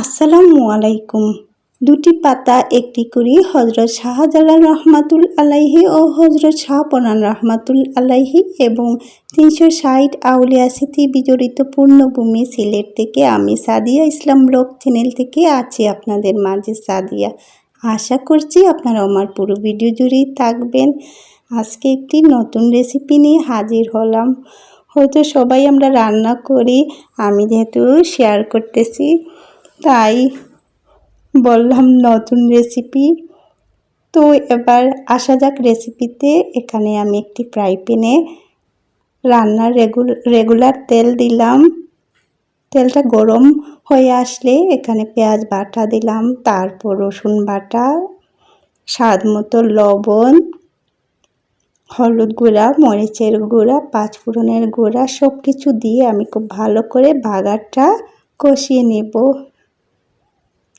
আসসালামু আলাইকুম। দুটি পাতা, একটি করি হজরত শাহজালাল রহমাতুল আলাইহি ও হজরত শাহপরান রহমাতুল আলাইহি এবং তিনশো ষাট আউলিয়া স্মৃতি বিজড়িত পূর্ণভূমি সিলেট থেকে আমি সাদিয়া ইসলাম ব্লগ চ্যানেল থেকে আছি আপনাদের মাঝে সাদিয়া। আশা করছি আপনারা আমার পুরো ভিডিও জুড়েই থাকবেন। আজকে একটি নতুন রেসিপি নিয়ে হাজির হলাম। হয়তো সবাই আমরা রান্না করি, আমি যেহেতু শেয়ার করতেছি। তাই বললাম নতুন রেসিপি তো এবার আসা যাক রেসিপিতে এখানে আমি একটি ফ্রাই প্যানে রান্নার রেগুলার তেল দিলাম। তেলটা গরম হয়ে আসলে এখানে পেঁয়াজ বাটা দিলাম, তারপর রসুন বাটা, স্বাদ মতো লবণ, হলুদ গুঁড়া, মরিচের গুঁড়া, পাঁচফোড়নের গুঁড়া সব কিছু দিয়ে আমি খুব ভালো করে বাগারটা কষিয়ে নেব।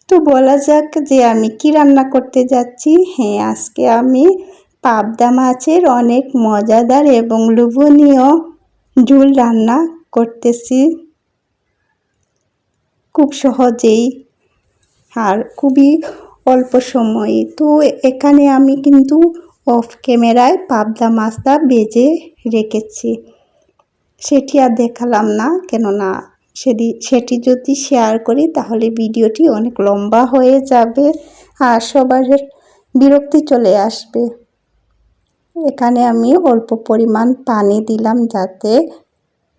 তো বলা যাক যে আমি কি রান্না করতে যাচ্ছি। হ্যাঁ আজকে আমি পাবদা মাছের অনেক মজাদার এবং লোভনীয় ঝুল রান্না করতেছি। খুব সহজেই আর খুবই অল্প সময়ে। তো এখানে আমি কিন্তু অফ ক্যামেরায় পাবদা মাছটা বেজে রেখেছি। সেটি আর দেখালাম না, কেননা সেটি সেটি যদি শেয়ার করি, তাহলে ভিডিওটি অনেক লম্বা হয়ে যাবে আর সবার বিরক্তি চলে আসবে। এখানে আমি অল্প পরিমাণ পানি দিলাম যাতে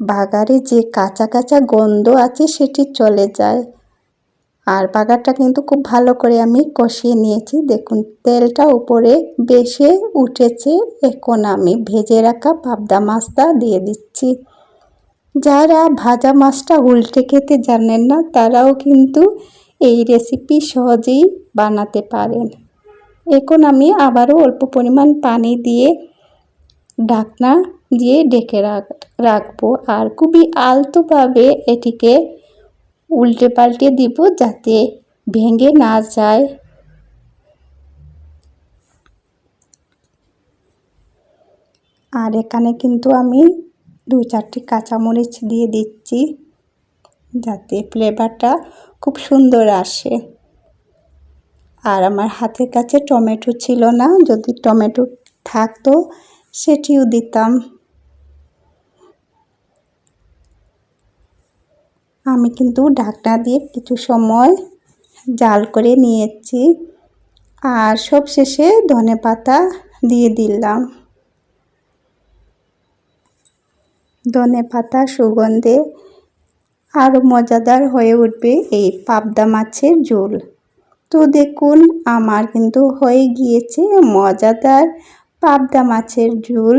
বাগারে যে কাঁচা কাঁচা গন্ধ আছে সেটি চলে যায়। আর বাগারটা কিন্তু খুব ভালো করে আমি কষিয়ে নিয়েছি। দেখুন, তেলটা উপরে বেশে উঠেছে। এখন আমি ভেজে রাখা পাবদা মাছটা দিয়ে দিচ্ছি। যারা ভাজা মাছটা উল্টে খেতে জানেন না, তারাও কিন্তু এই রেসিপি সহজেই বানাতে পারেন। এখন আমি আবারও অল্প পরিমাণ পানি দিয়ে ঢাকনা দিয়ে ডেকে রাখ, রাখব আর খুবই আলতোভাবে এটিকে উল্টে পাল্টে দিব যাতে ভেঙে না যায়। আর এখানে কিন্তু আমি দু চারটি কাঁচামরিচ দিয়ে দিচ্ছি যাতে ফ্লেভারটা খুব সুন্দর আসে। আর আমার হাতের কাছে টমেটো ছিল না, যদি টমেটো থাকতো সেটিও দিতাম। আমি কিন্তু ঢাকনা দিয়ে কিছু সময় জাল করে নিয়েছি। আর সব শেষে ধনে পাতা দিয়ে দিলাম। ধনে পাতা সুগন্ধে আরও মজাদার হয়ে উঠবে এই পাবদা মাছের ঝোল। তো দেখুন, আমার কিন্তু হয়ে গিয়েছে মজাদার পাবদা মাছের ঝোল।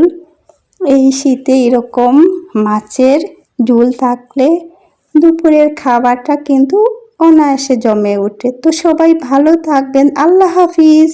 এই শীতে এরকম মাছের ঝোল থাকলে দুপুরের খাবারটা কিন্তু অনায়াসে জমে ওঠে। তো সবাই ভালো থাকবেন। আল্লাহ হাফিজ।